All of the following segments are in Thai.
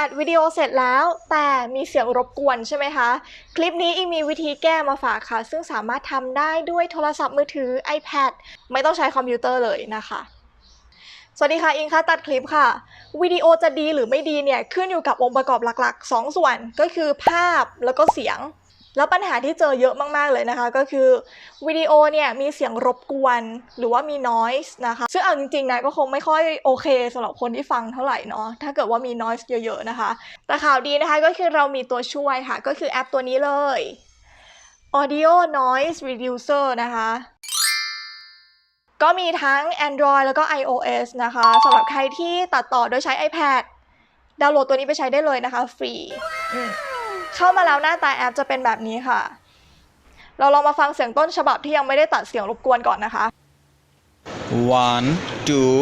อัดวิดีโอเสร็จแล้ว แต่มีเสียงรบกวนใช่ไหมคะ คลิปนี้อิงมีวิธีแก้มาฝากค่ะ ซึ่งสามารถทำได้ด้วยโทรศัพท์มือถือ iPad ไม่ต้องใช้คอมพิวเตอร์เลยนะคะสวัสดีค่ะอิงค่ะตัดคลิปค่ะ วิดีโอจะดีหรือไม่ดีเนี่ยขึ้นอยู่กับองค์ประกอบหลักๆ 2 ส่วนก็คือภาพแล้วก็เสียง แล้วปัญหาที่เจอเยอะมาก ๆ เลยนะคะ ก็คือวิดีโอเนี่ยมีเสียงรบกวน หรือว่ามี noise นะคะ ซึ่งเอาจริงๆนะก็คงไม่ค่อยโอเคสำหรับคนที่ฟังเท่าไหร่เนาะถ้าเกิดว่ามี noise เยอะ ๆ นะคะ แต่ข่าวดีนะคะก็คือเรามีตัวช่วยค่ะ ก็คือแอปตัวนี้เลย Audio Noise Reducer นะคะก็มีทั้ง Android แล้วก็ iOS นะคะสำหรับใครที่ตัดต่อโดยใช้ iPad ดาวน์โหลดตัวนี้ไปใช้ได้เลยนะคะ ฟรี เข้ามาแล้วหน้าตาแอปจะเป็นแบบนี้ค่ะ เราลองมาฟังเสียงต้นฉบับที่ยังไม่ได้ตัดเสียงรบกวนก่อนนะคะ One, two,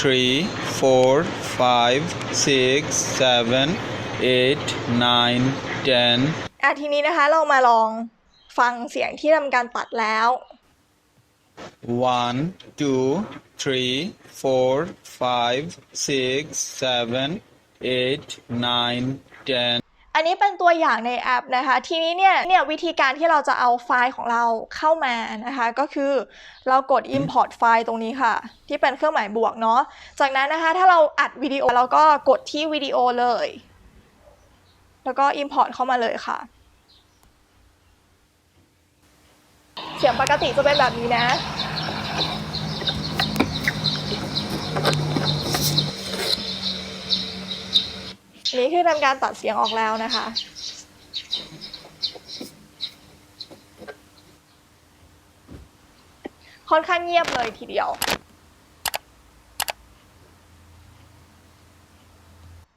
three, four, five, six, seven, eight, nine, ten. อะทีนี้นะคะเรามาลองฟังเสียงที่ทำการตัดแล้ว One, two, three, four, five, six, seven, eight, nine, ten. อันนี้เป็นตัวอย่างในแอปนะคะ ทีนี้เนี่ยเนี่ยวิธีการที่เราจะเอาไฟล์ของเราเข้ามานะคะ ก็คือเรากด import ไฟล์ตรงนี้ค่ะ ที่เป็นเครื่องหมายบวกเนาะจากนั้นนะคะ ถ้าเราอัดวิดีโอเราก็กดที่วิดีโอเลย แล้วก็ import เข้ามาเลยค่ะ เสียงปกติจะเป็นแบบนี้นะ นี่คือทำการตัดเสียงออกแล้วนะคะ ค่อนข้างเงียบเลยทีเดียว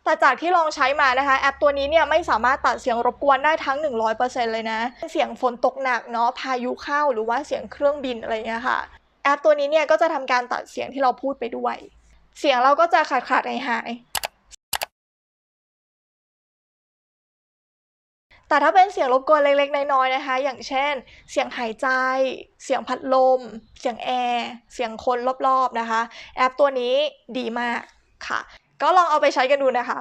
แต่จากที่ลองใช้มานะคะ แอปตัวนี้เนี่ยไม่สามารถตัดเสียงรบกวนได้ทั้ง 100%เลยนะ เสียงฝนตกหนักเนาะพายุเข้าหรือว่าเสียงเครื่องบินอะไรเงี้ยค่ะ แอปตัวนี้เนี่ยก็จะทำการตัดเสียงที่เราพูดไปด้วย เสียงเราก็จะขาดขาดหายหาย แต่ถ้าเป็นเสียงรบกวนเล็ก ๆ น้อยๆนะคะ อย่างเช่น เสียงหายใจ เสียงพัดลม เสียงแอร์เสียงคนรอบๆนะคะ แอปตัวนี้ดีมากค่ะ ก็ลองเอาไปใช้กันดูนะคะ